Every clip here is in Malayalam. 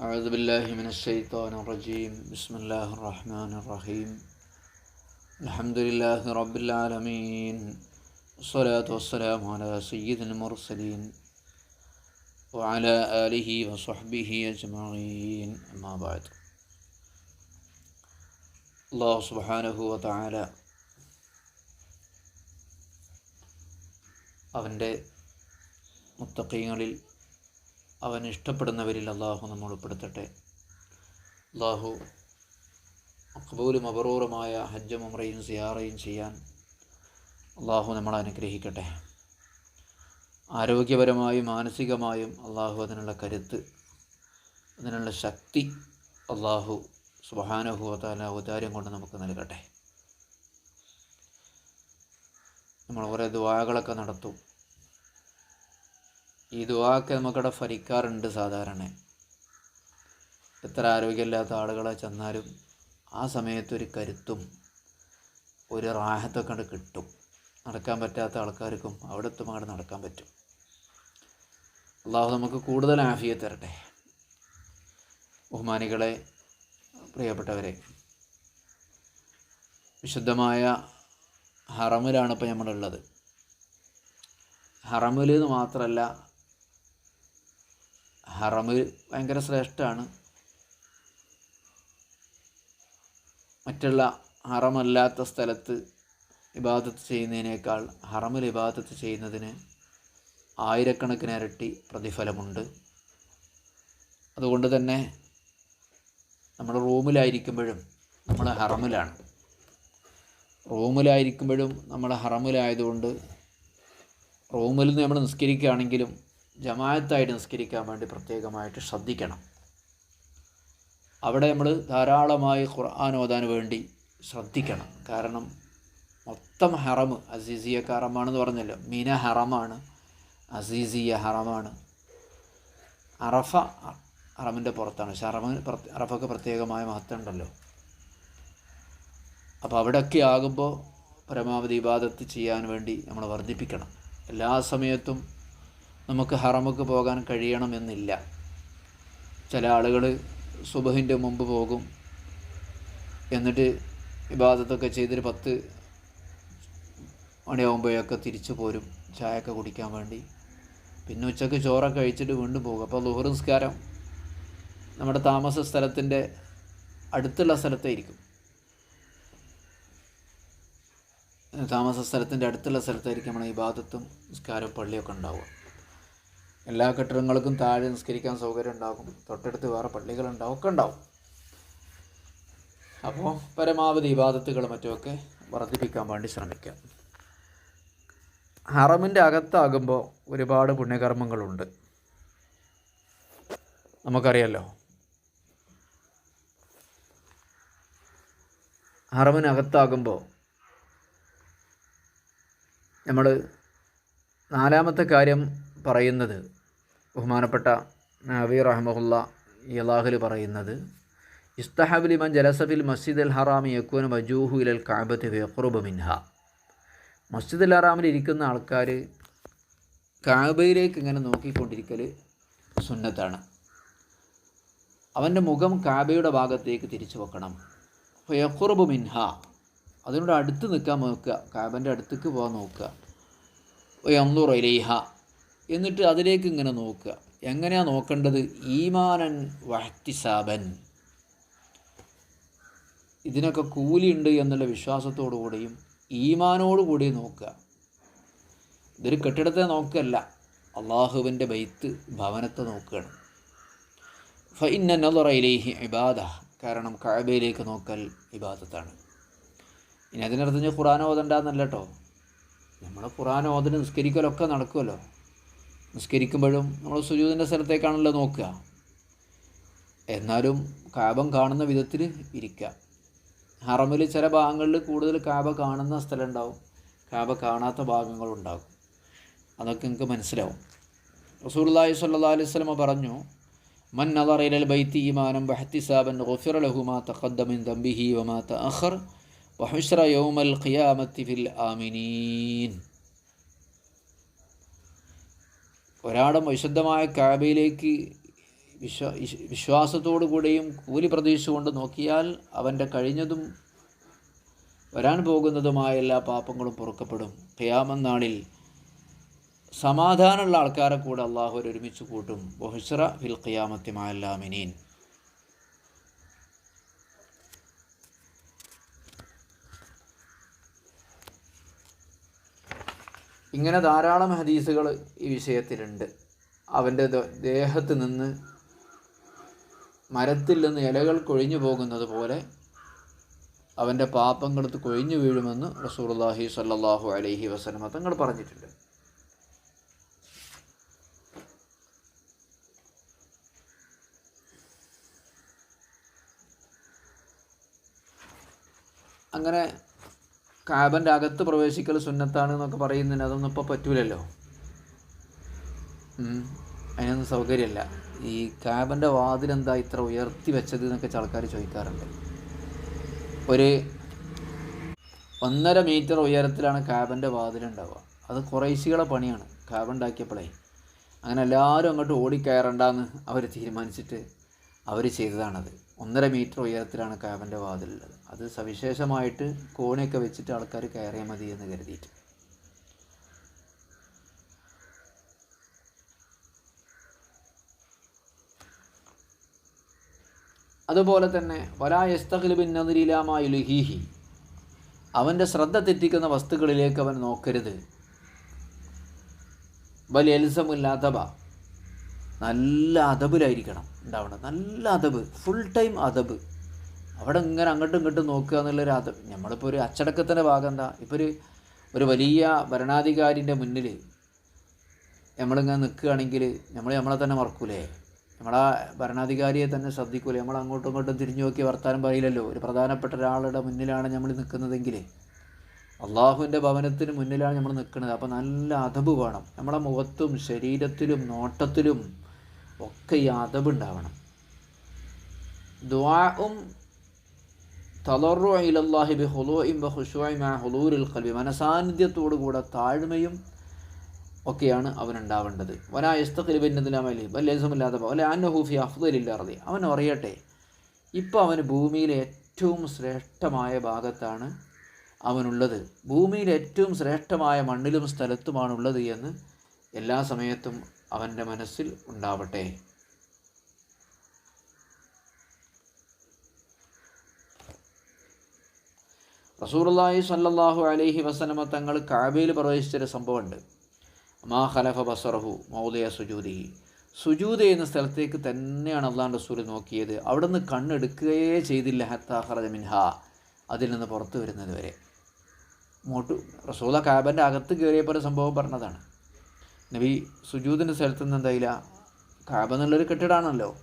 أعوذ بالله من الشيطان الرجيم بسم الله الرحمن الرحيم الحمد لله رب العالمين والصلاة والسلام على سيد المرسلين وعلى آله وصحبه أجمعين أما بعد الله سبحانه وتعالى അവൻ്റെ മുത്തക്കീങ്ങളിൽ അവൻ ഇഷ്ടപ്പെടുന്നവരിൽ അള്ളാഹു നമ്മൾ ഉൾപ്പെടുത്തട്ടെ. അള്ളാഹു അക്ബൂലും അപറൂറുമായ ഹജ്ജും ഉമ്രയും സിയാറയും ചെയ്യാൻ അള്ളാഹു നമ്മളെ അനുഗ്രഹിക്കട്ടെ. ആരോഗ്യപരമായും മാനസികമായും അള്ളാഹു അതിനുള്ള കരുത്ത് അതിനുള്ള ശക്തി അള്ളാഹു സുബാനുഭവത്താല ഔദാര്യം കൊണ്ട് നമുക്ക് നൽകട്ടെ. നമ്മൾ ഓരോ ദ്വാകളൊക്കെ നടത്തും. ഈ ദുവാക്ക് നമുക്കവിടെ ഫലിക്കാറുണ്ട് സാധാരണ. എത്ര ആരോഗ്യമില്ലാത്ത ആളുകളെ ചെന്നാലും ആ സമയത്ത് ഒരു കരുത്തും ഒരു റാഹത്തൊക്കെ കണ്ട് കിട്ടും. നടക്കാൻ പറ്റാത്ത ആൾക്കാർക്കും അവിടുത്തെ അങ്ങോട്ട് നടക്കാൻ പറ്റും. അള്ളാഹു നമുക്ക് കൂടുതൽ ആഫിയെ തരട്ടെ. ബഹുമാനികളെ പ്രിയപ്പെട്ടവരെ വിശുദ്ധമായ ഹറമിലാണ് ഇപ്പോൾ നമ്മളുള്ളത്. ഹറമിൽ മാത്രമല്ല ഹറമിൽ ഭയങ്കര ശ്രേഷ്ഠമാണ് മറ്റുള്ള ഹറമല്ലാത്ത സ്ഥലത്ത് ഇബാദത്ത് ചെയ്യുന്നതിനേക്കാൾ ഹറമിൽ ഇബാദത്ത് ചെയ്യുന്നതിന് ആയിരക്കണക്കിന് ഇരട്ടി പ്രതിഫലമുണ്ട്. അതുകൊണ്ട് തന്നെ നമ്മൾ റൂമിലായിരിക്കുമ്പോഴും നമ്മൾ ഹറമിലാണ്. റൂമിലായിരിക്കുമ്പോഴും നമ്മൾ ഹറമിലായതുകൊണ്ട് റൂമിൽ നിന്ന് നമ്മൾ നിസ്കരിക്കുകയാണെങ്കിലും ജമായത്തായിട്ട് നിസ്കരിക്കാൻ വേണ്ടി പ്രത്യേകമായിട്ട് ശ്രദ്ധിക്കണം. അവിടെ നമ്മൾ ധാരാളമായി ഖുർആൻ ഓതാൻ വേണ്ടി ശ്രദ്ധിക്കണം. കാരണം മൊത്തം ഹറം അസീസിയ ഹറമാണെന്ന് പറഞ്ഞല്ലോ. മീന ഹറമാണ് അസീസിയ ഹറമാണ്. അറഫ ഹറമിന്റെ പുറത്താണ്. പക്ഷെ അറമ അറഫൊക്കെ പ്രത്യേകമായ മഹത്വം ഉണ്ടല്ലോ അപ്പോൾ അവിടെയൊക്കെ ആകുമ്പോൾ പരമാവധി ഇബാദത്ത് ചെയ്യാൻ വേണ്ടി നമ്മൾ വർദ്ധിപ്പിക്കണം. എല്ലാ സമയത്തും നമുക്ക് ഹറമുക്ക് പോകാൻ കഴിയണമെന്നില്ല. ചില ആളുകൾ സുബഹിന്റെ മുമ്പ് പോകും. എന്നിട്ട് ഇബാദത്തൊക്കെ ചെയ്തൊരു പത്ത് മണിയാകുമ്പോഴൊക്കെ തിരിച്ചു പോരും ചായയൊക്കെ കുടിക്കാൻ വേണ്ടി. പിന്നെ ഉച്ചയ്ക്ക് ചോറൊക്കെ കഴിച്ചിട്ട് വീണ്ടും പോകും. അപ്പോൾ ലുഹർ നിസ്കാരം നമ്മുടെ താമസ സ്ഥലത്തിന്റെ അടുത്തുള്ള സ്ഥലത്തായിരിക്കും താമസ സ്ഥലത്തിന്റെ അടുത്തുള്ള സ്ഥലത്തായിരിക്കും നമ്മുടെ ഇബാദത്തും നിസ്കാരവും പള്ളിയൊക്കെ ഉണ്ടാവുക. എല്ലാ കെട്ടിടങ്ങൾക്കും താഴെ നിസ്കരിക്കാൻ സൗകര്യം ഉണ്ടാകും. തൊട്ടടുത്ത് വേറെ പള്ളികളുണ്ടാവും. ഒക്കെ ഉണ്ടാവും. അപ്പോൾ പരമാവധി ഇബാദത്തുകൾ മറ്റുമൊക്കെ വർദ്ധിപ്പിക്കാൻ വേണ്ടി ശ്രമിക്കുക ഹറമിന്റെ അകത്താകുമ്പോൾ ഒരുപാട് പുണ്യകർമ്മങ്ങളുണ്ട്. നമുക്കറിയാലോ. ഹറമിനകത്താകുമ്പോൾ നമ്മൾ നാലാമത്തെ കാര്യം പറയുന്നത്. ബഹുമാനപ്പെട്ട നബി റഹ്മുല്ല യലാഹുൽ പറയുന്നത് ഇസ്തഹബിലി മൻ ജലസഫിൽ മസ്ജിദ് അൽ ഹറാമി യക്കുവൻ വജൂഹു ഇലൽ കാബത്ത് വെഖുറുബ് മിൻഹ. മസ്ജിദ് അൽ ഹറാമിൽ ഇരിക്കുന്ന ആൾക്കാർ കാബയിലേക്ക് ഇങ്ങനെ നോക്കിക്കൊണ്ടിരിക്കൽ സുന്നത്താണ്. അവന്റെ മുഖം കാബയുടെ ഭാഗത്തേക്ക് തിരിച്ചു വെക്കണം. ഫയഖുറുബ് മിൻഹ. അതിനോട് അടുത്ത് നിൽക്കാൻ നോക്കുക. കാബന്റെ അടുത്തേക്ക് പോകാൻ നോക്കുക. യന്തുറ ഇലൈഹ. എന്നിട്ട് അതിലേക്ക് ഇങ്ങനെ നോക്കുക. എങ്ങനെയാണ് നോക്കേണ്ടത്? ഈമാനൻ വഹ്തിസാബൻ. ഇതിനൊക്കെ കൂലിയുണ്ട് എന്നുള്ള വിശ്വാസത്തോടു കൂടിയും ഈമാനോട് കൂടി നോക്കുക. ഇതൊരു കെട്ടിടത്തെ നോക്കുകയല്ല. അള്ളാഹുവിന്റെ ബൈത്ത് ഭവനത്തെ നോക്കുകയാണ്. ഫൈന്ന നദറ ഇലൈഹി ഇബാദ. കാരണം കഴബയിലേക്ക് നോക്കൽ ഇബാദത്താണ്. ഇനി അതിനർത്ഥം ഖുറാൻ ഓതണ്ടെന്നല്ല കേട്ടോ നമ്മൾ ഖുറാൻ ഓതിന് നിസ്കരിക്കലൊക്കെ നടക്കുമല്ലോ നിസ്കരിക്കുമ്പോഴും നമ്മൾ സുജൂതിന്റെ സ്ഥലത്തേക്കാണല്ലോ നോക്കുക. എന്നാലും കാബം കാണുന്ന വിധത്തിൽ ഇരിക്കുക. ഹറമിൽ ചില ഭാഗങ്ങളിൽ കൂടുതൽ കാബ കാണുന്ന സ്ഥലം ഉണ്ടാവും കാബ കാണാത്ത ഭാഗങ്ങളുണ്ടാകും അതൊക്കെ നിങ്ങൾക്ക് മനസ്സിലാവും. റസൂർലാഹി സല്ലാ അലൈഹി സ്വലമ പറഞ്ഞു മൻ നദറയിലൽ ബൈത്തി ഈമാനം ബഹത്തിസാബൻ ഗുഫിറ ലഹുമാ തഖദ്ദമിൻ ദംബിഹി വമാ തഅഖർ വഹുശ്ര യൗമൽ ഖിയാമത്തി ഫിൽ ആമിനീൻ. ഒരാളും വിശുദ്ധമായ കാബയിലേക്ക് വിശ്വാ വിശ്വാസത്തോടു കൂടിയും കൂലി പ്രതീക്ഷിച്ചുകൊണ്ട് നോക്കിയാൽ അവന്റെ കഴിഞ്ഞതും വരാൻ പോകുന്നതുമായ എല്ലാ പാപങ്ങളും പൊറുക്കപ്പെടും. ഖിയാമന്നാളിൽ സമാധാനമുള്ള ആൾക്കാരെ കൂടെ അള്ളാഹു ഒരുമിച്ച് കൂട്ടും. ബൊഹുസ്ര ഫിൽ ഖിയാമത്തി ഇങ്ങനെ ധാരാളം ഹദീസുകൾ ഈ വിഷയത്തിലുണ്ട്. അവന്റെ ദേഹത്ത് നിന്ന് മരത്തിൽ നിന്ന് ഇലകൾ കൊഴിഞ്ഞു പോകുന്നത് പോലെ അവന്റെ പാപ്പങ്ങളെടുത്ത് കൊഴിഞ്ഞു വീഴുമെന്ന് റസൂർലാഹി സല്ലാഹു അലൈഹി വസന തങ്ങൾ പറഞ്ഞിട്ടുണ്ട്. അങ്ങനെ കാബന്റെ അകത്ത് പ്രവേശിക്കൽ സുന്നത്താണ് എന്നൊക്കെ പറയുന്നതിന് അതൊന്നും ഇപ്പോൾ പറ്റൂലല്ലോ. അതിനൊന്നും സൗകര്യമല്ല. ഈ കാബന്റെ വാതിലെന്താ ഇത്ര ഉയർത്തി വെച്ചത് എന്നൊക്കെ ആൾക്കാർ ചോദിക്കാറുണ്ട്. ഒരു ഒന്നര മീറ്റർ ഉയരത്തിലാണ് കാബന്റെ വാതിലുണ്ടാവുക. അത് കുറേശികളെ പണിയാണ്. കാബുണ്ടാക്കിയപ്പോഴേ അങ്ങനെ എല്ലാവരും അങ്ങോട്ട് ഓടിക്കയറണ്ടെന്ന് അവർ തീരുമാനിച്ചിട്ട് അവർ ചെയ്തതാണത്. ഒന്നര മീറ്റർ ഉയരത്തിലാണ് കാബന്റെ വാതിലുള്ളത്. അത് സവിശേഷമായിട്ട് കോണിയൊക്കെ വെച്ചിട്ട് ആൾക്കാർ കയറിയാൽ മതി എന്ന് കരുതിയിട്ട്. അതുപോലെ തന്നെ വലായസ്തഖ്ലിബിൻ നദിരിലാമായുലുഹീഹി അവന്റെ ശ്രദ്ധ തെറ്റിക്കുന്ന വസ്തുക്കളിലേക്ക് അവൻ നോക്കരുത്. വലിയ എൽസമില്ലാത്തബ നല്ല അതബിലായിരിക്കണം ഉണ്ടാവണം. നല്ല അതബ് ഫുൾ ടൈം അതബ് അവിടെ ഇങ്ങനെ അങ്ങോട്ടും ഇങ്ങോട്ടും നോക്കുക എന്നുള്ളൊരു അത് നമ്മളിപ്പോൾ ഒരു അച്ചടക്കത്തിന്റെ ഭാഗം എന്താ? ഇപ്പോൾ ഒരു ഒരു വലിയ ഭരണാധികാരിന്റെ മുന്നിൽ നമ്മളിങ്ങനെ നിൽക്കുകയാണെങ്കിൽ നമ്മൾ നമ്മളെ തന്നെ മറക്കൂലേ? നമ്മളാ ഭരണാധികാരിയെ തന്നെ ശ്രദ്ധിക്കൂലേ? നമ്മൾ അങ്ങോട്ടും ഇങ്ങോട്ടും തിരിഞ്ഞു നോക്കി വർത്താനം പറയില്ലല്ലോ? ഒരു പ്രധാനപ്പെട്ട ഒരാളുടെ മുന്നിലാണ് നമ്മൾ നിൽക്കുന്നതെങ്കിൽ അള്ളാഹുവിന്റെ ഭവനത്തിന് മുന്നിലാണ് നമ്മൾ നിൽക്കുന്നത്. അപ്പോൾ നല്ല അതബ് വേണം. നമ്മളെ മുഖത്തും ശരീരത്തിലും നോട്ടത്തിലും ഒക്കെ ഈ അതബ് ഉണ്ടാവണം. ദ്വാവും തളറു ഇലല്ലാഹി ബി ഹുലൂഇം ബ ഖുശൂഇ മാ ഹുലൂരിൽ ഖൽബി മനസാന്നിധ്യത്തോടു കൂടെ താഴ്മയും ഒക്കെയാണ് അവനുണ്ടാവേണ്ടത്. വനാ യസ്തഖിലിബിന്നതിലാമലി വല്ലേസമില്ലാതെ വല്ല അന്നഹൂഫി അഫ്ദലില്ലാറതി അവൻ അറിയട്ടെ ഇപ്പോൾ അവന് ഭൂമിയിലെ ഏറ്റവും ശ്രേഷ്ഠമായ ഭാഗത്താണ് അവനുള്ളത്. ഭൂമിയിലെ ഏറ്റവും ശ്രേഷ്ഠമായ മണ്ണിലും സ്ഥലത്തുമാണുള്ളത് എന്ന് എല്ലാ സമയത്തും അവന്റെ മനസ്സിൽ ഉണ്ടാവട്ടെ. റസൂർലാഹി സല്ലാഹു അലൈഹി വസനമ തങ്ങൾ കാബയിൽ പ്രവേശിച്ചൊരു സംഭവമുണ്ട്. മാ ഖലഫ ബസറഹു മൗദയ സുജൂദി. സുജൂദ് എന്ന സ്ഥലത്തേക്ക് തന്നെയാണ് അള്ളാഹ് റസൂൽ നോക്കിയത്. അവിടെ നിന്ന് കണ്ണെടുക്കുകയേ ചെയ്തില്ല. ഹത്താഹറജ മിൻഹ. അതിൽ നിന്ന് പുറത്തു വരുന്നത് വരെ. മോട്ടു റസൂല കാബന്റെ അകത്ത് കയറിയപ്പോൾ സംഭവം പറഞ്ഞതാണ്. നബി സുജൂദിന്റെ സ്ഥലത്ത് നിന്ന് എന്തായില്ല? കാബ എന്നുള്ളൊരു കെട്ടിടമാണല്ലോ.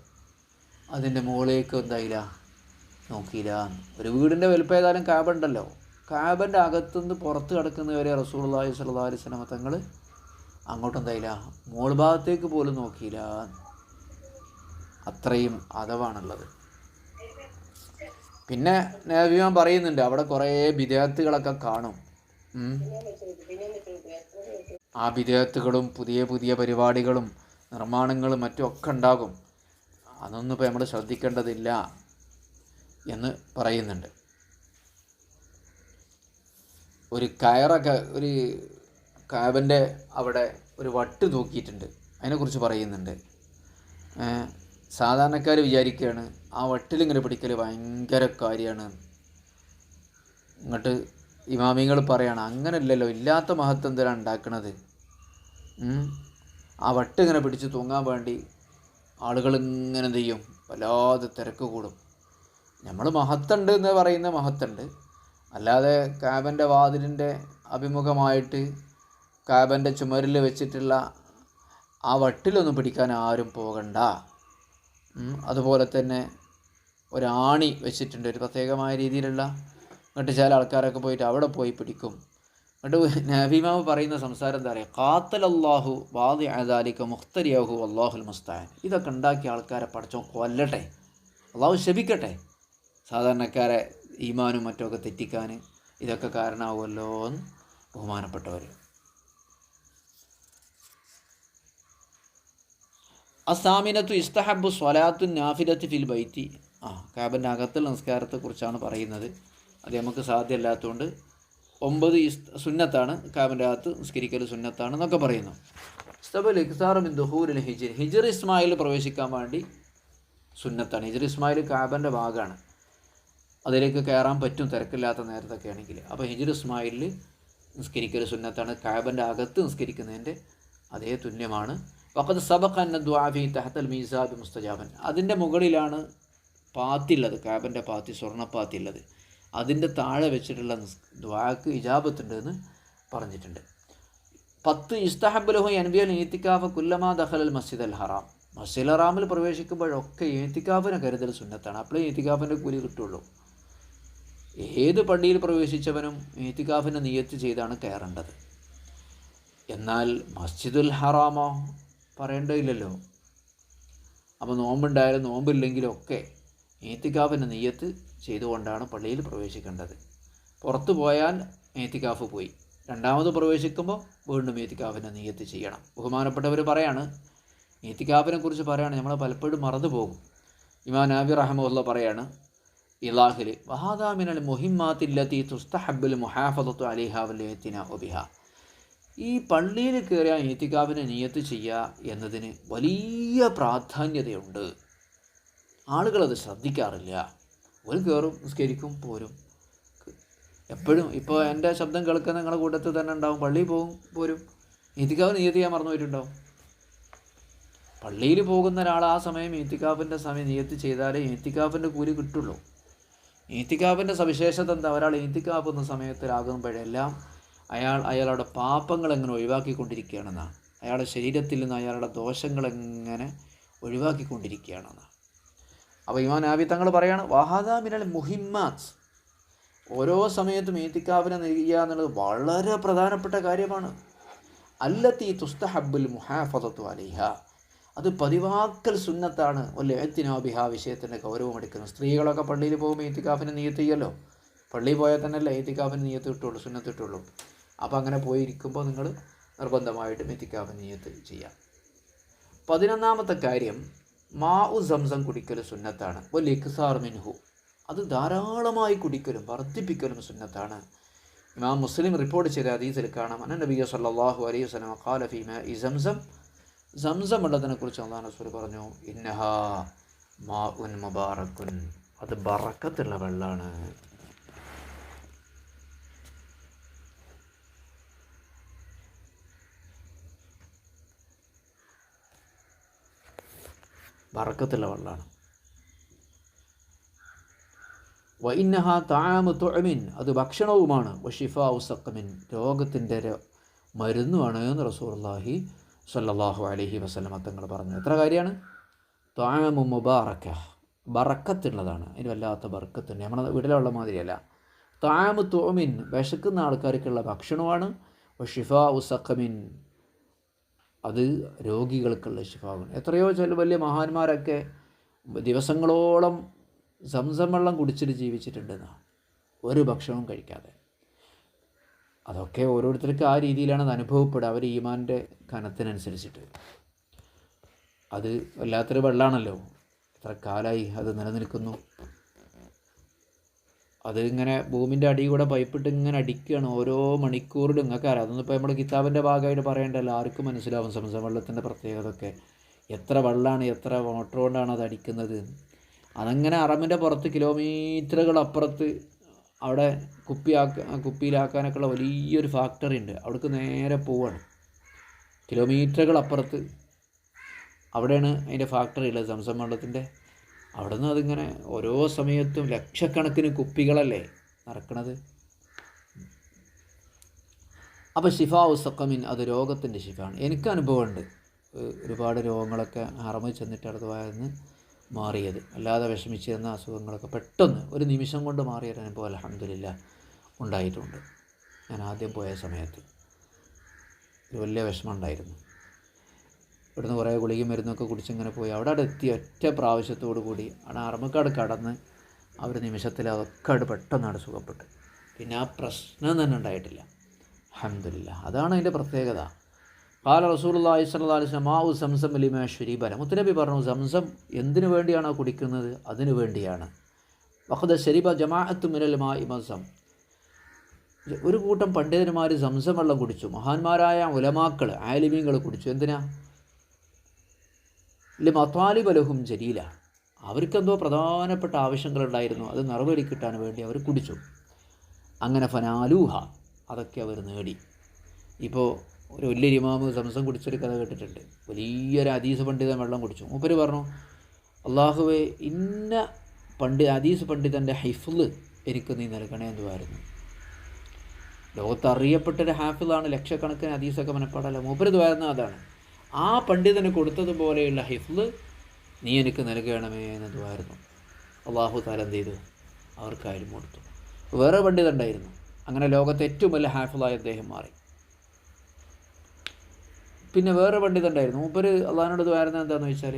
അതിന്റെ മുകളിലേക്ക് എന്തായില്ല? നോക്കിയില്ല. ഒരു വീടിന്റെ വലുപ്പം ഏതായാലും കാബ ഉണ്ടല്ലോ കാബന്റെ അകത്തുനിന്ന് പുറത്ത് കിടക്കുന്നവരെ റസൂള്ളി സ്വല്ലാ അലൈഹി സ്വലമ തങ്ങൾ അങ്ങോട്ട് എന്തായില്ല. മോൾ ഭാഗത്തേക്ക് പോലും നോക്കിയില്ല. അത്രയും അതവാണുള്ളത് പിന്നെ നേവിമാൻ പറയുന്നുണ്ട് അവിടെ കുറേ വിദ്യാർത്ഥികളൊക്കെ കാണും. ആ വിദ്യാർത്ഥികളും പുതിയ പുതിയ പരിപാടികളും നിർമ്മാണങ്ങളും മറ്റും ഒക്കെ ഉണ്ടാകും. അതൊന്നും ഇപ്പോൾ നമ്മൾ ശ്രദ്ധിക്കേണ്ടതില്ല. എന്ന് പറയുന്നുണ്ട്. ഒരു കയറൊക്കെ ഒരു കാബന്റെ അവിടെ ഒരു വട്ട് തൂക്കിയിട്ടുണ്ട് അതിനെക്കുറിച്ച് പറയുന്നുണ്ട്. സാധാരണക്കാർ വിചാരിക്കുകയാണ് ആ വട്ടിലിങ്ങനെ പിടിക്കൽ ഭയങ്കര കാര്യമാണ്. ഇങ്ങോട്ട് ഇമാമിങ്ങൾ പറയാണ് അങ്ങനല്ലല്ലോ ഇല്ലാത്ത മഹത്വം എന്തിനാണ് ഉണ്ടാക്കണത്? ആ വട്ട് ഇങ്ങനെ പിടിച്ച് തൂങ്ങാൻ വേണ്ടി ആളുകൾ ഇങ്ങനെ ചെയ്യും? വല്ലാതെ തിരക്ക് കൂടും. നമ്മൾ മഹത്തുണ്ട് എന്ന് പറയുന്ന മഹത്തുണ്ട്. അല്ലാതെ കാബന്റെ വാതിലിന്റെ അഭിമുഖമായിട്ട് കാബന്റെ ചുമരിൽ വെച്ചിട്ടുള്ള ആ വട്ടിലൊന്നും പിടിക്കാൻ ആരും പോകണ്ട. അതുപോലെ തന്നെ ഒരാണി വെച്ചിട്ടുണ്ട്. ഒരു പ്രത്യേകമായ രീതിയിലുള്ള എന്നിട്ട് ചില ആൾക്കാരൊക്കെ പോയിട്ട് അവിടെ പോയി പിടിക്കും. എന്നിട്ട് നബിമാവ് പറയുന്ന സംസാരം എന്താ പറയുക കാത്തൽ അള്ളാഹു വാദി അദാലിക്ക് മുഖ്തരിയാഹു അള്ളാഹുൽ മുസ്താൻ. ഇതൊക്കെ ഉണ്ടാക്കിയ ആൾക്കാരെ പഠിച്ചോ കൊല്ലട്ടെ. അള്ളാഹു ശപിക്കട്ടെ. സാധാരണക്കാരെ ഈമാനും മറ്റുമൊക്കെ തെറ്റിക്കാൻ ഇതൊക്കെ കാരണമാവുമല്ലോ എന്ന് ബഹുമാനപ്പെട്ടവർ. അസാമിനത്തു ഇസ്തഹബു സ്വലാത്തു നാഫിലത്ത് ഫിൽ ബൈത്തി. ആ കാബിന്റെ അകത്തുള്ള നിസ്കാരത്തെക്കുറിച്ചാണ് പറയുന്നത്. അത് നമുക്ക് സാധ്യമല്ലാത്തതുകൊണ്ട് ഒമ്പത് സുന്നത്താണ് കാബിന്റെ അകത്ത് നിസ്കരിക്കൽ സുന്നത്താണ് എന്നൊക്കെ പറയുന്നു. ഇസ്തബൽ ഇഖ്താറും ദുഹൂരിൽ ഹിജിർ ഹിജിർ ഇസ്മായിൽ പ്രവേശിക്കാൻ വേണ്ടി സുന്നത്താണ്. ഹിജിർ ഇസ്മായിൽ കാബന്റെ ഭാഗമാണ്. അതിലേക്ക് കയറാൻ പറ്റും തിരക്കില്ലാത്ത നേരത്തൊക്കെ ആണെങ്കിൽ. അപ്പോൾ ഹിജിർ ഇസ്മായിലിൽ നിസ്കരിക്കൽ സുന്നത്താണ്. കാബന്റെ അകത്ത് നിസ്കരിക്കുന്നതിന്റെ അതേ തുല്യമാണ്. വക്കത്ത് സബഖ് അന്ന ദ്വാഫി തഹത്തൽ മീസാബ് മുസ്തജാബൻ. അതിന്റെ മുകളിലാണ് പാത്തിയുള്ളത് കാബന്റെ പാത്തി സ്വർണപ്പാത്തി ഉള്ളത്. അതിന്റെ താഴെ വെച്ചിട്ടുള്ള ദ്വാക്ക് ഇജാബത്തുണ്ടെന്ന് പറഞ്ഞിട്ടുണ്ട്. പത്ത് ഇസ്തഹബുലഹു അൻബിയൽ ഏത്തിക്കാഫ് കുല്ലമാ ദഹലൽ മസ്ജിദ് അൽ ഹറാം. മസ്ജിദ് ഹറാമിൽ പ്രവേശിക്കുമ്പോഴൊക്കെ ഏത്തിക്കാഫിനെ കരുതൽ സുന്നത്താണ്. അപ്പോഴേ ഏത്തിക്കാഫിന്റെ കൂലി കിട്ടുള്ളൂ. ഏത് പള്ളിയിൽ പ്രവേശിച്ചവനും ഈത്തിക്കാഫിന്റെ നിയത്ത് ചെയ്താണ് കയറേണ്ടത്. എന്നാൽ മസ്ജിദുൽ ഹറാമോ പറയേണ്ടതില്ലല്ലോ. അപ്പോൾ നോമ്പുണ്ടായാലും നോമ്പില്ലെങ്കിലും ഒക്കെ ഏത്തിക്കാഫിന്റെ നെയ്യത്ത് ചെയ്തുകൊണ്ടാണ് പള്ളിയിൽ പ്രവേശിക്കേണ്ടത്. പുറത്തു പോയാൽ ഏത്തിക്കാഫ് പോയി. രണ്ടാമത് പ്രവേശിക്കുമ്പോൾ വീണ്ടും ഏത്തിക്കാഫിന്റെ നെയ്യത്ത് ചെയ്യണം. ബഹുമാനപ്പെട്ടവർ പറയാണ് ഏത്തിക്കാഫിനെ കുറിച്ച് പറയാണ് നമ്മൾ പലപ്പോഴും മറന്നു പോകും ഇമാൻ ആബി റഹമുല്ല പറയാണ് ഇലാഹിൽ വഹാദാമിനൽ മുഹിമാത്തില്ലത്തി ഒബിഹ ഈ പള്ളിയിൽ കയറിയ ഏത്തിക്കാവിനെ നിയത്ത് ചെയ്യുക എന്നതിന് വലിയ പ്രാധാന്യതയുണ്ട്. ആളുകളത് ശ്രദ്ധിക്കാറില്ല. ഒരു കയറും നിസ്കരിക്കും പോരും. എപ്പോഴും ഇപ്പോൾ എന്റെ ശബ്ദം കേൾക്കുന്ന നിങ്ങളുടെ കൂട്ടത്തിൽ തന്നെ ഉണ്ടാവും. പള്ളിയിൽ പോകും പോരും. ഈത്തിക്കാവ് നിയത്ത് ചെയ്യാൻ മറന്നു പോയിട്ടുണ്ടാവും പള്ളിയിൽ പോകുന്ന ഒരാൾ ആ സമയം ഈത്തിക്കാഫിന്റെ സമയം നിയത്ത് ചെയ്താലേ ഈത്തിക്കാഫിന്റെ കൂലി കിട്ടുള്ളൂ. ഈത്തിക്കാഫിന്റെ സവിശേഷത എന്താ ഒരാൾ ഈത്തിക്കാപ്പുന്ന സമയത്തിലാകുമ്പോഴെല്ലാം അയാൾ അയാളുടെ പാപങ്ങൾ എങ്ങനെ ഒഴിവാക്കിക്കൊണ്ടിരിക്കുകയാണെന്നാണ്. അയാളുടെ ശരീരത്തിൽ നിന്ന് അയാളുടെ ദോഷങ്ങൾ എങ്ങനെ ഒഴിവാക്കിക്കൊണ്ടിരിക്കുകയാണെന്നാണ്. അപ്പോൾ ഇമാൻ ആബി തങ്ങൾ പറയാണ് വഹാദ മിനൽ മുഹിമാസ് ഓരോ സമയത്തും ഈത്തിക്കാപ്പിനെ നെയ്യുക എന്നുള്ളത് വളരെ പ്രധാനപ്പെട്ട കാര്യമാണ്. അല്ലത്തി തുസ്തഹബുൽ മുഹാഫത്തു അലിഹ. അത് പതിവാക്കൽ സുന്നത്താണ്. ഒല്ലേ ബിഹാ വിഷയത്തിന്റെ ഗൗരവം എടുക്കുന്നത് സ്ത്രീകളൊക്കെ പള്ളിയിൽ പോകുമ്പോൾ ഈത്തിക്കാഫിന് നീയത്ത് ചെയ്യല്ലോ. പള്ളിയിൽ പോയാൽ തന്നെ അല്ലേ ഏത്തിക്കാഫിന് നീയത്ത് കിട്ടുള്ളൂ സുന്നത്ത് കിട്ടുള്ളൂ. അപ്പോൾ അങ്ങനെ പോയിരിക്കുമ്പോൾ നിങ്ങൾ നിർബന്ധമായിട്ടും എത്തിക്കാഫിന് നീയത്ത് ചെയ്യാം. പതിനൊന്നാമത്തെ കാര്യം മാ ഉ സംസം കുടിക്കൽ സുന്നത്താണ്. വലിയ ഇക്സാർ മിൻഹു. അത് ധാരാളമായി കുടിക്കലും വർദ്ധിപ്പിക്കലും സുന്നത്താണ്. ഇമാം മുസ്ലിം റിപ്പോർട്ട് ചെയ്ത ഹദീസിൽ കാണാം. അന്ന സല്ലാഹു അലൈഹി വസല്ലം ഖാല ഫീമ ഈ സംസം സംസം ഉള്ളതിനെ കുറിച്ച് അള്ളാഹു റസൂൽ പറഞ്ഞു ഇന്നഹ മാ ഉൻ മുബാറക്കുൻ അത് ബറക്കത്തുള്ള വെള്ളമാണ് ബറക്കത്തുള്ള വെള്ളമാണ് വൈന്നഹ താമു അത് ഭക്ഷണവുമാണ്. വഷിഫ ഉസക്കമിൻ രോഗത്തിന്റെ മരുന്നുമാണ് എന്ന് റസൂർല്ലാഹി സല്ലാഹു അലഹി വസ്ലമ തങ്ങൾ പറഞ്ഞു. എത്ര കാര്യമാണ്? താമു മുബാറക്ക. ബറക്കത്തുള്ളതാണ്. അതിന് വല്ലാത്ത ബറക്കത്തുണ്ട്. നമ്മുടെ വീട്ടിലുള്ള മാതിരിയല്ല. താമു തോമിൻ വിശക്കുന്ന ആൾക്കാർക്കുള്ള ഭക്ഷണമാണ്. ഷിഫ ഉസഖമിൻ അത് രോഗികൾക്കുള്ള ശിഫാവാണ് എത്രയോ ചില വലിയ മഹാന്മാരൊക്കെ ദിവസങ്ങളോളം സംസം വെള്ളം കുടിച്ചിട്ട് ജീവിച്ചിട്ടുണ്ടെന്നാണ്. ഒരു ഭക്ഷണവും കഴിക്കാതെ. അതൊക്കെ ഓരോരുത്തർക്കും ആ രീതിയിലാണ് അത് അനുഭവപ്പെടുക. അവർ ഈമാന്റെ കനത്തിനനുസരിച്ചിട്ട്. അത് വല്ലാത്തൊരു വെള്ളമാണല്ലോ എത്ര കാലമായി അത് നിലനിൽക്കുന്നു. അത് ഇങ്ങനെ ഭൂമിന്റെ അടിയിൽ കൂടെ പൈപ്പിട്ട് ഇങ്ങനെ അടിക്കുകയാണ് ഓരോ മണിക്കൂറിലും. നിങ്ങൾക്ക് അറിയാം. അതൊന്നും ഇപ്പോൾ നമ്മുടെ കിതാബിന്റെ ഭാഗമായിട്ട് പറയേണ്ടല്ലോ ആർക്കും മനസ്സിലാവും സംസം വെള്ളത്തിന്റെ പ്രത്യേകത ഒക്കെ എത്ര വെള്ളമാണ് എത്ര മോട്ടർ കൊണ്ടാണ് അത് അടിക്കുന്നത്. അതങ്ങനെ അറമിന്റെ പുറത്ത് കിലോമീറ്ററുകൾ അപ്പുറത്ത് അവിടെ കുപ്പിയാക്ക കുപ്പിയിലാക്കാനൊക്കെയുള്ള വലിയൊരു ഫാക്ടറി ഉണ്ട്. അവിടേക്ക് നേരെ പോവാണ്. കിലോമീറ്ററുകൾ അപ്പുറത്ത്. അവിടെയാണ് അതിന്റെ ഫാക്ടറി ഉള്ളത് സംസം വെള്ളത്തിന്റെ. അവിടെ നിന്ന് അതിങ്ങനെ ഓരോ സമയത്തും ലക്ഷക്കണക്കിന് കുപ്പികളല്ലേ നടക്കണത്. അപ്പോൾ ഷിഫ ഉസക്കമിൻ അത് രോഗത്തിന്റെ ഷിഫാണ് എനിക്ക് അനുഭവമുണ്ട്. ഒരുപാട് രോഗങ്ങളൊക്കെ ഹറമിൽ ചെന്നിട്ട് അടുത്ത് പോയെന്ന് മാറിയത്. അല്ലാതെ വിഷമിച്ചിരുന്ന അസുഖങ്ങളൊക്കെ പെട്ടെന്ന് ഒരു നിമിഷം കൊണ്ട് മാറിയൊരു അനുഭവം അലഹമില്ല ഉണ്ടായിട്ടുണ്ട്. ഞാൻ ആദ്യം പോയ സമയത്ത് ഒരു വലിയ വിഷമം ഉണ്ടായിരുന്നു. ഇവിടുന്ന് കുറേ ഗുളിക മരുന്നൊക്കെ കുടിച്ചിങ്ങനെ പോയി. അവിടെ അവിടെ എത്തി ഒറ്റ പ്രാവശ്യത്തോടു കൂടി അവിടെ അറമക്കാട് കടന്ന് ആ ഒരു നിമിഷത്തിൽ അതൊക്കെ അവിടെ പെട്ടെന്നാണ് സുഖപ്പെട്ട് പിന്നെ ആ പ്രശ്നം തന്നെ ഉണ്ടായിട്ടില്ല. അഹമ്മദില്ല അതാണ് അതിന്റെ പ്രത്യേകത. കാല റസൂലുള്ളാഹി സ്വല്ലല്ലാഹി മാവു സംസം അലിമ ശരീബല മുത്തനബി പറഞ്ഞു സംസം എന്തിനു വേണ്ടിയാണോ കുടിക്കുന്നത്? അതിനു വേണ്ടിയാണ്. വഹദ ശരീബ ജമാഅത്ത് മിനൽ മാ ഇമസം ഒരു കൂട്ടം പണ്ഡിതന്മാർ സംസം വെള്ളം കുടിച്ചു. മഹാന്മാരായ ഉലമാക്കൾ ആലിമീങ്ങൾ കുടിച്ചു. എന്തിനാ? ഇല്ല മത്വാലി ബലഹും ജലീല. അവർക്കെന്തോ പ്രധാനപ്പെട്ട ആവശ്യങ്ങളുണ്ടായിരുന്നു. അത് നിറവേറി കിട്ടാൻ വേണ്ടി അവർ കുടിച്ചു. അങ്ങനെ ഫനാലൂഹ അതൊക്കെ അവർ നേടി. ഇപ്പോൾ ഒരു വലിയൊരു ഇമാമ് സംസം കുടിച്ചൊരു കഥ കേട്ടിട്ടുണ്ട്. വലിയൊരു ഹദീസ് പണ്ഡിതൻ വെള്ളം കുടിച്ചു. മൂപ്പര് പറഞ്ഞു അള്ളാഹുവെ ഇന്ന പണ്ഡി ഹദീസ് പണ്ഡിതന്റെ ഹൈഫുൾ എനിക്ക് നീ നൽകണേ എന്തുമായിരുന്നു ലോകത്ത് അറിയപ്പെട്ടൊരു ഹാഫിളാണ് ലക്ഷക്കണക്കിന് അതീസൊക്കെ മനപ്പാടല്ല? മൂപ്പര് ദ്വാരുന്ന അതാണ്. ആ പണ്ഡിതന് കൊടുത്തതുപോലെയുള്ള ഹിഫ്ല് നീ എനിക്ക് നൽകണമേ എന്നതുമായിരുന്നു അള്ളാഹു താല എന്ത് ചെയ്തു? അവർക്കായാലും കൊടുത്തു. വേറെ പണ്ഡിതുണ്ടായിരുന്നു അങ്ങനെ ലോകത്തെ ഏറ്റവും വലിയ ഹാഫിളായി അദ്ദേഹം മാറി. പിന്നെ വേറെ പണ്ഡിതുണ്ടായിരുന്നു. മൂപ്പര് അള്ളഹാനോട് ദ്വാരുന്നത് എന്താണെന്ന് വെച്ചാൽ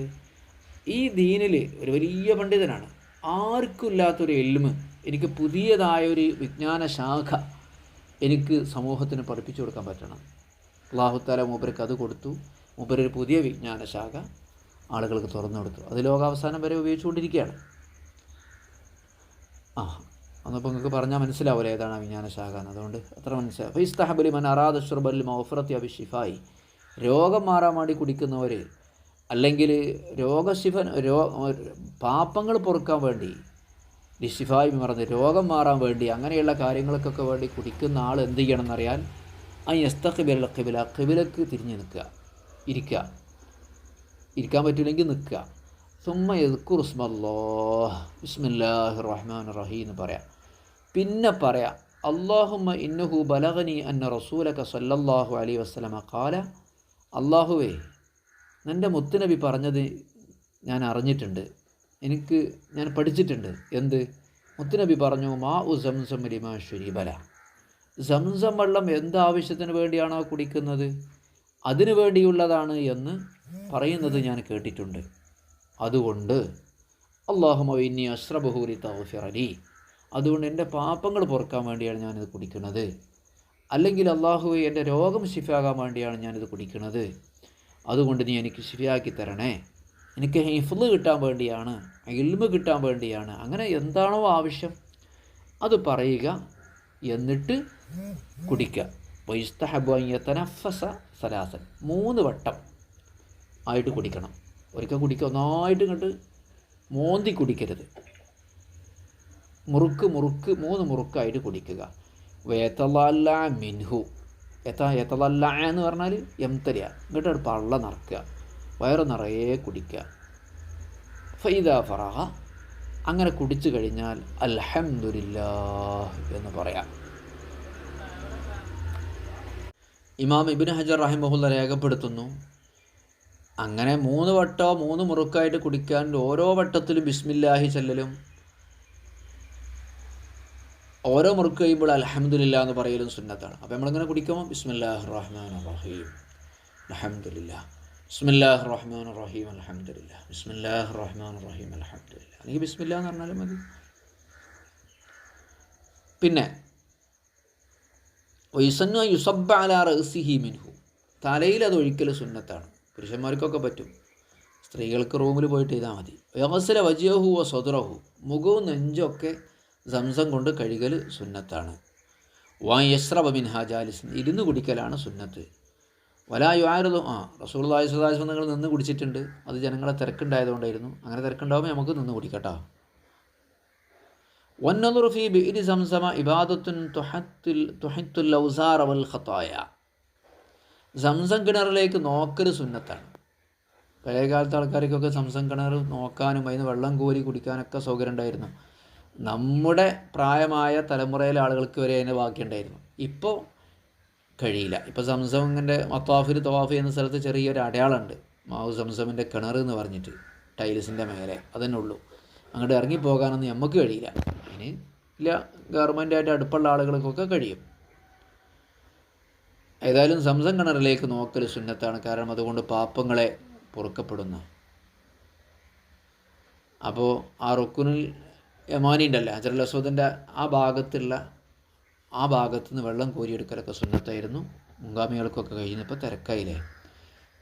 ഈ ദീനിൽ ഒരു വലിയ പണ്ഡിതനാണ്. ആർക്കും ഇല്ലാത്തൊരു എൽമ് എനിക്ക് പുതിയതായ ഒരു വിജ്ഞാന ശാഖ എനിക്ക് സമൂഹത്തിന് പഠിപ്പിച്ചു കൊടുക്കാൻ പറ്റണം. അള്ളാഹുത്താല മൂപ്പർക്ക് അത് കൊടുത്തു. മൂപ്പരൊരു പുതിയ വിജ്ഞാന ശാഖ ആളുകൾക്ക് തുറന്നു കൊടുത്തു. അത് ലോകാവസാനം വരെ ഉപയോഗിച്ചുകൊണ്ടിരിക്കുകയാണ്. ആ അന്നപ്പോൾ നിങ്ങൾക്ക് പറഞ്ഞാൽ മനസ്സിലാവില്ല ഏതാണ് വിജ്ഞാന ശാഖ എന്ന്. അതുകൊണ്ട് അത്ര മനസ്സിലാവും ഫൈസ് തഹബലി മൻ അറാദ് ഷുർബൽ മൗഫറത്തി അബിഷിഫായി രോഗം മാറാൻ വേണ്ടി കുടിക്കുന്നവർ അല്ലെങ്കിൽ രോഗശിഫ രോ പാപ്പങ്ങൾ പൊറുക്കാൻ വേണ്ടി ലിഷിഫായി മറന്ന് രോഗം മാറാൻ വേണ്ടി അങ്ങനെയുള്ള കാര്യങ്ങൾക്കൊക്കെ വേണ്ടി കുടിക്കുന്ന ആൾ എന്ത് ചെയ്യണം എന്നറിയാൻ ആ യസ്തഖിബില കിബില കിബിലക്ക് തിരിഞ്ഞ് നിൽക്കുക ഇരിക്കുക. ഇരിക്കാൻ പറ്റില്ലെങ്കിൽ നിൽക്കുക. സുമ്മ ഉസ്മല്ലോ ബിസ്മില്ലാഹി റഹ്മാൻ റഹീം എന്ന് പറയാം. പിന്നെ പറയാം അള്ളാഹുമ്മ ഇന്നഹു ബലഗനി അന്ന റസൂലക സല്ലല്ലാഹു അലൈഹി വസ്ലമ കാല അള്ളാഹുവേ എന്റെ മുത്തുനബി പറഞ്ഞത് ഞാൻ അറിഞ്ഞിട്ടുണ്ട്. എനിക്ക് ഞാൻ പഠിച്ചിട്ടുണ്ട്. എന്ത്? മുത്തുനബി പറഞ്ഞു മാ ഉ സംസം ലിമാ ശരീബല. സംസം വെള്ളം എന്താവശ്യത്തിന് വേണ്ടിയാണോ കുടിക്കുന്നത്? അതിനു വേണ്ടിയുള്ളതാണ് എന്ന് പറയുന്നത് ഞാൻ കേട്ടിട്ടുണ്ട്. അതുകൊണ്ട് അള്ളാഹുമൊന്നി അശ്രബഹൂരി തൗഫിറലി അതുകൊണ്ട് എന്റെ പാപ്പങ്ങൾ പൊറുക്കാൻ വേണ്ടിയാണ് ഞാനിത് കുടിക്കുന്നത്. അല്ലെങ്കിൽ അള്ളാഹു എന്റെ രോഗം ശിഫയാകാൻ വേണ്ടിയാണ് ഞാനിത് കുടിക്കുന്നത്. അതുകൊണ്ട് നീ എനിക്ക് ശിഫയാക്കി തരണേ. എനിക്ക് ഹിഫ്ല് കിട്ടാൻ വേണ്ടിയാണ് ഇൽമ് കിട്ടാൻ വേണ്ടിയാണ്. അങ്ങനെ എന്താണോ ആവശ്യം അത് പറയുക എന്നിട്ട് കുടിക്കുക. വൈസ്തഹബുത്തനഫസ സലാസൻ. മൂന്ന് വട്ടം ആയിട്ട് കുടിക്കണം. ഒരിക്കൽ കുടിക്കുക ഒന്നായിട്ട് ഇങ്ങോട്ട് മോന്തി കുടിക്കരുത്. മുറുക്ക് മുറുക്ക് മൂന്ന് മുറുക്കായിട്ട് കുടിക്കുക. വേത്തലല്ല മിൻഹു. എത്ത എന്ന് പറഞ്ഞാൽ എംതരിയ. ഇങ്ങോട്ട് പള്ള നിറക്കുക വയറ് നിറയെ കുടിക്കുക. ഫൈദ ഫറഹ. അങ്ങനെ കുടിച്ചു കഴിഞ്ഞാൽ അൽഹംദുലില്ലാ എന്ന് പറയാം. ഇമാം ഇബിൻ ഹജർ റഹിമഹുല്ല രേഖപ്പെടുത്തുന്നു. അങ്ങനെ മൂന്ന് വട്ടോ മൂന്ന് മുറുക്കായിട്ട് കുടിക്കാൻ ഓരോ വട്ടത്തിലും ബിസ്മില്ലാഹി ചെല്ലലും. ഓരോ മുറുക്ക് കഴിയുമ്പോൾ അലഹമുല്ല എന്ന് പറയലും സുന്നത്താണ്. അപ്പോൾ നമ്മളിങ്ങനെ കുടിക്കുമ്പോൾ ബിസ്മില്ലാഹ് റഹ്മാൻ റഹീം അലഹമുല്ല ബിസ്മില്ലാഹ് റഹ്മാൻ റഹീം അലഹമുല്ല ബിസ്മില്ലാഹ് റഹ്മാൻ റഹീം അലഹമുല്ല എനിക്ക് ബിസ്മില്ല എന്ന് പറഞ്ഞാലും മതി. പിന്നെ വൈസന്നു യുസബ് മിൻഹു. തലയിൽ അത് ഒഴിക്കൽ സുന്നത്താണ്. പുരുഷന്മാർക്കൊക്കെ പറ്റും. സ്ത്രീകൾക്ക് റൂമിൽ പോയിട്ട് ചെയ്താൽ മതി. വ്യവസര വജയഹു വ സ്വതുറഹു മുഖവും നെഞ്ചൊക്കെ സംസം കൊണ്ട് കഴുകൽ സുന്നത്താണ്. വാ യസ്രബ മിൻഹാജാലിസ് ഇരുന്ന് കുടിക്കലാണ് സുന്നത്ത്. വലായു ആയിരുന്നു ആ റസൂൾ ദാസുദാസ് നിങ്ങൾ നിന്ന് കുടിച്ചിട്ടുണ്ട്. അത് ജനങ്ങളെ തിരക്കുണ്ടായതുകൊണ്ടായിരുന്നു. അങ്ങനെ തിരക്കുണ്ടാകുമ്പോൾ നമുക്ക് നിന്ന് കുടിക്കട്ടോ. വന്നതുറുഫി ബിഇരി സംസമ ഇബാദത്തുൻ തുഹത്തുൽ തുഹത്തുൽ ഔസാർ സംസം കിണറിലേക്ക് നോക്കൽ സുന്നത്താണ്. പഴയകാലത്ത് ആൾക്കാർക്കൊക്കെ സംസം കിണർ നോക്കാനും അതിന് വെള്ളം കോരി കുടിക്കാനൊക്കെ സൗകര്യം ഉണ്ടായിരുന്നു നമ്മുടെ പ്രായമായ തലമുറയിലെ ആളുകൾക്ക് വരെ അതിന് ബാക്കിയുണ്ടായിരുന്നു ഇപ്പോൾ കഴിയില്ല. ഇപ്പോൾ സംസമിന്റെ മത്താഫിൽ തവാഫി എന്ന സ്ഥലത്ത് ചെറിയൊരു അടയാളമുണ്ട്. മാവ് സംസമിന്റെ കിണർ എന്ന് പറഞ്ഞിട്ട് ടൈൽസിന്റെ മേലെ. അതന്നെ ഉള്ളൂ. അങ്ങോട്ട് ഇറങ്ങിപ്പോകാനൊന്നും നമുക്ക് കഴിയില്ല. അതിന് ഇല്ല ഗവൺമെന്റായിട്ട് അടുപ്പുള്ള ആളുകൾക്കൊക്കെ കഴിയും. ഏതായാലും സംസം കിണറിലേക്ക് നോക്കൽ സുന്നത്താണ്. കാരണം അതുകൊണ്ട് പാപ്പങ്ങളെ പൊറുക്കപ്പെടുന്നു. അപ്പോൾ ആ റുക്കുനിൽ യമാനി അല്ല ഹജറുൽ അസോദിന്റെ ആ ഭാഗത്തുള്ള ആ ഭാഗത്തു നിന്ന് വെള്ളം കോരിയെടുക്കലൊക്കെ സുന്നത്തായിരുന്നു. മുങ്കാമികൾക്കൊക്കെ കഴിഞ്ഞപ്പോൾ തിരക്കായില്ലേ?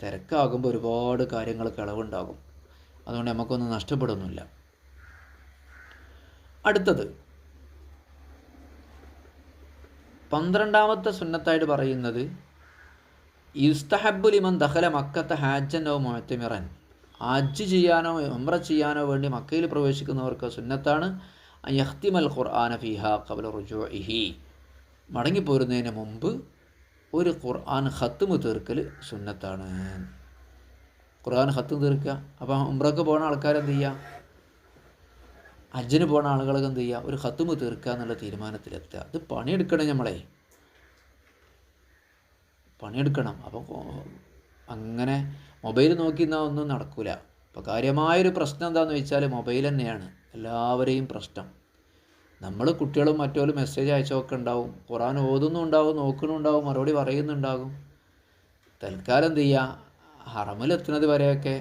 തിരക്കാകുമ്പോൾ ഒരുപാട് കാര്യങ്ങൾക്ക് ഇളവുണ്ടാകും. അതുകൊണ്ട് നമുക്കൊന്നും നഷ്ടപ്പെടുന്നില്ല അടുത്തത് പന്ത്രണ്ടാമത്തെ സുന്നത്തായിട്ട് പറയുന്നത് യുസ്തഹബുലിമൻ ദഹല മക്കത്തെ ഓ മുഴത്തിമിറൻ ഹജ്ജ് ചെയ്യാനോ ഉംറ ചെയ്യാനോ വേണ്ടി മക്കയിൽ പ്രവേശിക്കുന്നവർക്ക് സുന്നത്താണ്. യഹ്തിമൽ ഖുർആന ഫിഹ കബല മടങ്ങി മടങ്ങിപ്പോരുന്നതിന് മുമ്പ് ഒരു ഖുർആൻ ഖത്തുമ് തീർക്കൽ സുന്നത്താണ്. ഖുർആൻ ഹത്തും തീർക്കുക. അപ്പം ഉംറക്ക് പോകുന്ന ആൾക്കാർ എന്ത് ചെയ്യുക ഹജ്ജിന് പോകുന്ന ആളുകൾക്ക് എന്ത് ചെയ്യുക ഒരു ഖത്തുമ് തീർക്കുക എന്നുള്ള തീരുമാനത്തിലെത്തുക. അത് പണിയെടുക്കണം നമ്മളെ പണിയെടുക്കണം. അപ്പോൾ അങ്ങനെ മൊബൈൽ നോക്കി നിന്നാൽ ഒന്നും നടക്കില്ല അപ്പോൾ കാര്യമായൊരു പ്രശ്നം എന്താണെന്ന് വെച്ചാൽ മൊബൈൽ തന്നെയാണ് എല്ലാവരെയും പ്രശ്നം. നമ്മൾ കുട്ടികളും മറ്റോലും മെസ്സേജ് അയച്ചൊക്കെ ഉണ്ടാവും. ഖുറാൻ ഓതുന്നുണ്ടാവും നോക്കുന്നുണ്ടാവും മറുപടി പറയുന്നുണ്ടാകും. തൽക്കാലം എന്ത് ചെയ്യുക ഹറമിലെത്തുന്നത് വരെയൊക്കെ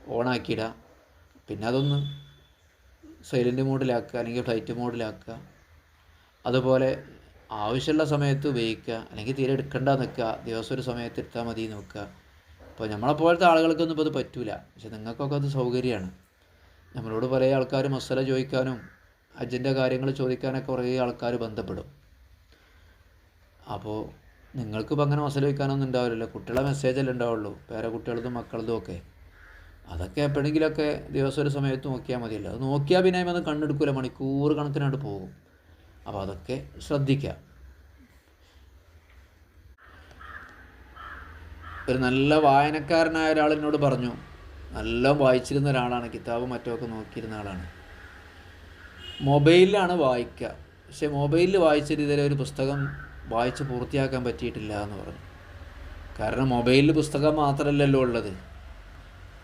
ഓണാക്കിയിടുക പിന്നെ അതൊന്ന് സൈലന്റ് മോഡിലാക്കുക അല്ലെങ്കിൽ ഫ്ലൈറ്റ് മോഡിലാക്കുക. അതുപോലെ ആവശ്യമുള്ള സമയത്ത് ഉപയോഗിക്കുക അല്ലെങ്കിൽ തീരെ എടുക്കണ്ട നിൽക്കുക ദിവസം ഒരു സമയത്ത് എടുത്താൽ മതി നോക്കുക അപ്പോൾ നമ്മളെപ്പോലത്തെ ആളുകൾക്കൊന്നും ഇപ്പോൾ അത് പറ്റൂല. പക്ഷെ നിങ്ങൾക്കൊക്കെ അത് സൗകര്യമാണ്. നമ്മളോട് കുറേ ആൾക്കാർ മസാല ചോദിക്കാനും അജിന്റെ കാര്യങ്ങൾ ചോദിക്കാനൊക്കെ കുറേ ആൾക്കാർ ബന്ധപ്പെടും. അപ്പോൾ നിങ്ങൾക്കിപ്പോൾ അങ്ങനെ മസാല ചോദിക്കാനൊന്നും ഉണ്ടാവില്ലല്ലോ. കുട്ടികളെ മെസ്സേജല്ലേ ഉണ്ടാവുള്ളൂ. പേരെ കുട്ടികളതും മക്കളതും ഒക്കെ. അതൊക്കെ എപ്പോഴെങ്കിലുമൊക്കെ ദിവസം ഒരു സമയത്ത് നോക്കിയാൽ മതിയല്ലോ. അത് നോക്കിയാൽ പിന്നെ അത് കണ്ണെടുക്കില്ല മണിക്കൂർ കണക്കിനായിട്ട് പോകും. അപ്പോൾ അതൊക്കെ ശ്രദ്ധിക്കുക ഒരു നല്ല വായനക്കാരനായ ഒരാൾ എന്നോട് പറഞ്ഞു. നല്ല വായിച്ചിരുന്ന ഒരാളാണ്. കിതാബ് മറ്റുമൊക്കെ നോക്കിയിരുന്ന ആളാണ്. മൊബൈലിലാണ് വായിക്കുക. പക്ഷേ മൊബൈലിൽ വായിച്ചിട്ട് ഇതുവരെ ഒരു പുസ്തകം വായിച്ച് പൂർത്തിയാക്കാൻ പറ്റിയിട്ടില്ല എന്ന് പറഞ്ഞു. കാരണം മൊബൈലിൽ പുസ്തകം മാത്രമല്ലല്ലോ ഉള്ളത്.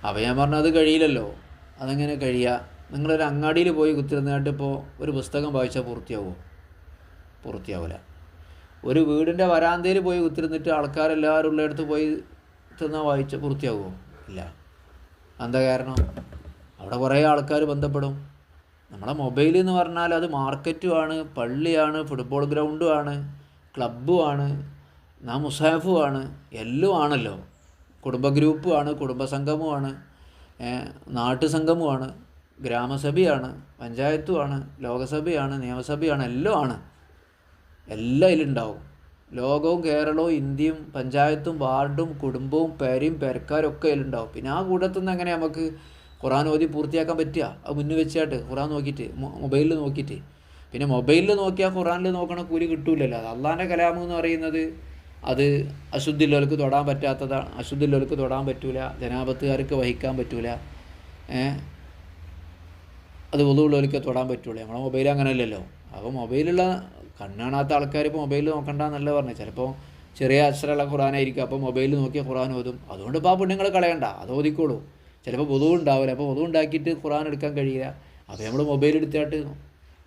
അപ്പം ഞാൻ പറഞ്ഞത് കഴിയില്ലല്ലോ. അതെങ്ങനെ കഴിയുക നിങ്ങളൊരു അങ്ങാടിയിൽ പോയി കുത്തിരുന്നതായിട്ട് ഇപ്പോൾ ഒരു പുസ്തകം വായിച്ചാൽ പൂർത്തിയാവുമോ പൂർത്തിയാവില്ല ഒരു വീടിന്റെ വരാന്തയിൽ പോയി കുത്തിരുന്നിട്ട് ആൾക്കാരെല്ലാവരും ഉള്ളിടത്ത് പോയി തിന്നാൽ വായിച്ച പൂർത്തിയാകുമോ ഇല്ല. എന്താ കാരണം? അവിടെ കുറേ ആൾക്കാർ ബന്ധപ്പെടും. നമ്മളെ മൊബൈൽ എന്ന് പറഞ്ഞാൽ അത് മാർക്കറ്റുമാണ് പള്ളിയാണ് ഫുട്ബോൾ ഗ്രൗണ്ടുമാണ് ക്ലബ്ബുമാണ് നാ മുസാഫുമാണ് എല്ലാം ആണല്ലോ. കുടുംബ ഗ്രൂപ്പുമാണ് നാട്ടു സംഗമമാണ് ഗ്രാമസഭയാണ് പഞ്ചായത്തുമാണ് ലോകസഭയാണ് നിയമസഭയാണ് എല്ലാം ആണ്. എല്ലാം ഇതിലുണ്ടാവും ലോകവും കേരളവും ഇന്ത്യയും പഞ്ചായത്തും വാർഡും കുടുംബവും പേരയും പേരക്കാരൊക്കെ ഒക്കെ അതിലുണ്ടാവും. പിന്നെ ആ കൂട്ടത്തിൽ നിന്ന് എങ്ങനെ നമുക്ക് ഖുറാൻ ഓതി പൂർത്തിയാക്കാൻ പറ്റുക? അത് മുന്നിൽ വെച്ചായിട്ട് ഖുറാൻ നോക്കിയിട്ട് മൊബൈലിൽ നോക്കിയിട്ട്. പിന്നെ മൊബൈലിൽ നോക്കിയാൽ ഖുറാനിൽ നോക്കണ കൂലി കിട്ടൂലല്ലോ. അത് അള്ളാന്റെ കലാമ് എന്ന് പറയുന്നത് അത് അശുദ്ധില്ലോർക്ക് തൊടാൻ പറ്റാത്തതാണ് അശുദ്ധില്ലോർക്ക് തൊടാൻ പറ്റൂല ജനാപത്തുകാർക്ക് വഹിക്കാൻ പറ്റൂല അത് ഒതുള്ളവർക്ക് തൊടാൻ പറ്റൂല. നമ്മളെ മൊബൈൽ അങ്ങനെയല്ലല്ലോ. അപ്പോൾ മൊബൈലുള്ള കണ്ണാണാത്ത ആൾക്കാർ ഇപ്പോൾ മൊബൈൽ നോക്കണ്ടെന്നല്ല പറഞ്ഞു. ചിലപ്പോൾ ചെറിയ അക്ഷരമുള്ള ഖുറാനായിരിക്കും. അപ്പോൾ മൊബൈൽ നോക്കിയാൽ ഖുറാൻ ഓതും. അതുകൊണ്ട് ഇപ്പോൾ ആ പുണ്യങ്ങൾ കളയണ്ട. അത് ഓതിക്കോളൂ. ചിലപ്പോൾ പൊതുവ് ഉണ്ടാവില്ല. അപ്പോൾ പൊതുവ് ഉണ്ടാക്കിയിട്ട് ഖുറാൻ എടുക്കാൻ കഴിയില്ല. അപ്പോൾ നമ്മൾ മൊബൈൽ എടുത്തിട്ട്